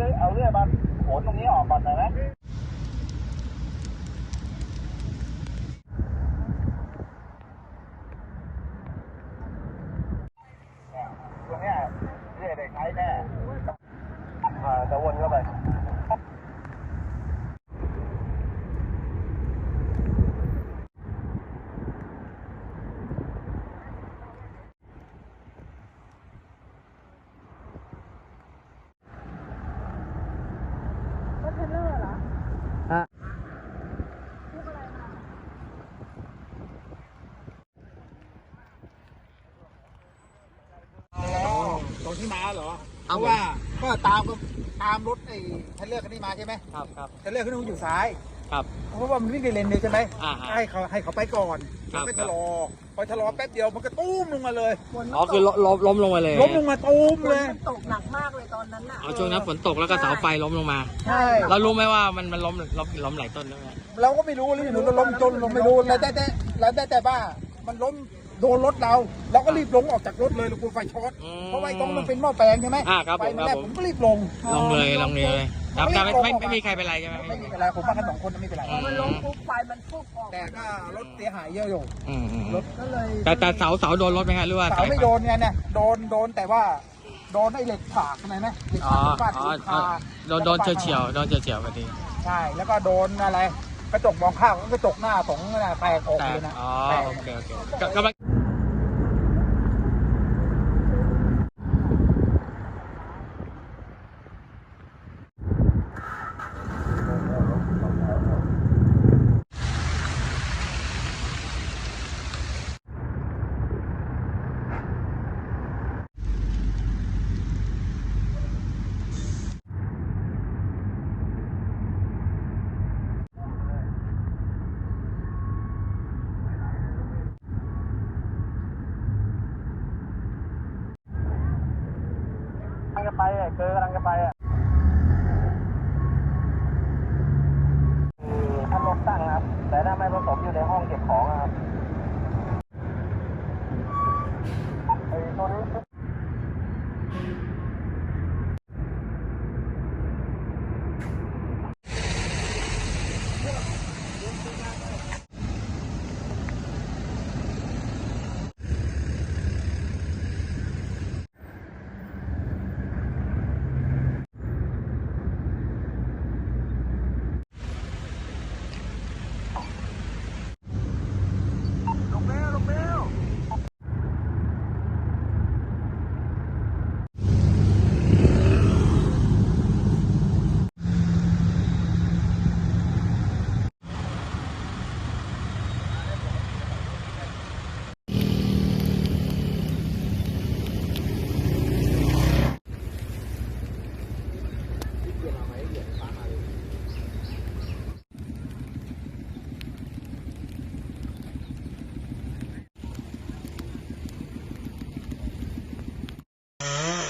เลยเอาเรื่อยมาโขนตรงนี้ออกก่อนหน่อยไหมเนี่ยตัวเนี้ยเรื่อยได้ใช้แน่อ่าจะวนเข้าไป รถเทรลเลอร์เหรอ อะ ลูกอะไรมา ตรงที่มาเหรอ เพเอาราะว่าก็ตามก็ตามรถไอ้เทรลเลอร์คันนี้มาใช่ไหมครับครับเทรลเลอร์คันนี้อยู่ซ้าย ครับ เพราะว่ามันวิ่งในเลนเดียวใช่ไหมอ่าฮะให้เขาให้เขาไปก่อนครับไม่ชะลอพอชะลอแป๊บเดียวมันก็ตุ้มลงมาเลยฝนมันอ๋อคือล้มล้มล้มลงมาเลยล้มลงมาตุ้มฝเลนยมันตกหนักมากเลยตอนนั้นน่ะอ๋อช่วงนั้นฝนตกแล้วก็เสาไฟล้มลงมาใช่เรารู้ไหมว่ามันมันล้มล้มล้มหลายต้นด้วยไหมเราก็ไม่รู้เลยหนูล้มจนเราไม่รู้แล้วแต่แต่แล้วแต่แต่ว่ามันล้ม โดนรถเราเราก็รีบลงออกจากรถเลยเรากลัวไฟช็อตอืมเพราะว่าไอ้ตรงมันเป็นหม้อแปลงใช่ไหมอ่าครับไฟมันผมแลบครับผมผมก็รีบลงลงเลยลงเลยครับแต่ไม่ไม่ไม่มีใครเป็นไรใช่ไหม ไม่มีอะไรผมมากันสองคนไม่เป็นไรพอมันลงปุ๊บไฟมันพุ่งออก แต่ก็รถเสียหายเยอะอยู่อืมอืมรถก็เลยแต่แต่เสาเสาโดนรถไหมครับหรือว่าเสาไม่โดนไงเนี่ยโดนโดนแต่ว่าโดนไอ้เหล็กผากทำไมนะเหล็กอ๋อผากฟาดอ๋อที่อ๋อคาโดนโดนเฉียวเฉียวโดนเฉียวเฉียวพอดี ใช่แล้วก็โดนอะไร กระจกมองข้างกระจกหน้าสองน่ะแตกออกแต่เลยนะอ๋อแตก โอเคโอเคก็ก็มัน กำลังจะไปอะคือกำลังจะไปอะคือพัดลมตั้งครับ แต่ถ้าไม่ผสมอยู่ในห้องเก็บของครับไอ้ตัวนี้ อ